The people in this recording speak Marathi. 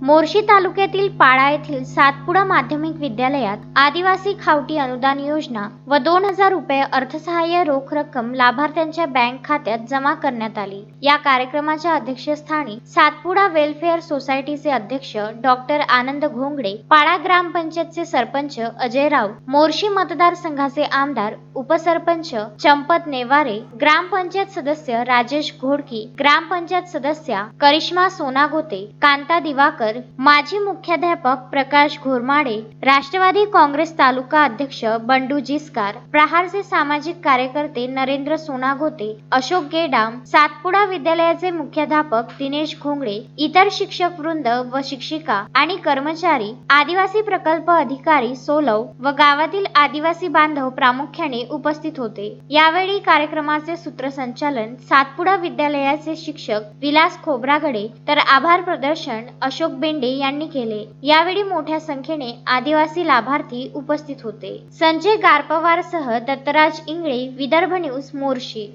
मोर्शी तालुक्यातील पाळा येथील सातपुडा माध्यमिक विद्यालयात आदिवासी खावटी अनुदान योजना व दोन हजार रुपये अर्थसहाय्य रोख रक्कम लाभार्थ्यांच्या बँक खात्यात जमा करण्यात आली. या कार्यक्रमाच्या अध्यक्षस्थानी सातपुडा वेलफेअर सोसायटीचे अध्यक्ष डॉक्टर आनंद घोंगडे पाळा ग्रामपंचायतचे सरपंच अजय राव मोर्शी मतदारसंघाचे आमदार उपसरपंच चंपत नेवारे ग्रामपंचायत सदस्य राजेश घोडकी ग्रामपंचायत सदस्या करिश्मा सोनागोते कांता दिवा दिवाकर माजी मुख्याध्यापक प्रकाश घोरमाडे राष्ट्रवादी काँग्रेस तालुका अध्यक्ष बंडू जिस्कार प्रहारचे सामाजिक कार्यकर्ते नरेंद्र सोनागोते अशोक गेडाम सातपुडा विद्यालयाचे मुख्याध्यापक दिनेश घोंगडे इतर शिक्षक वृंद व शिक्षिका आणि कर्मचारी आदिवासी प्रकल्प अधिकारी सोलव व गावातील आदिवासी बांधव प्रामुख्याने उपस्थित होते. यावेळी कार्यक्रमाचे सूत्रसंचालन सातपुडा विद्यालयाचे शिक्षक विलास खोब्रागडे तर आभार प्रदर्शन अशोक बेंडे यांनी केले. यावेळी मोठ्या संख्येने आदिवासी लाभार्थी उपस्थित होते. संजय गारपवारसह दत्तराज इंगळे विदर्भ न्यूज मोर्शी.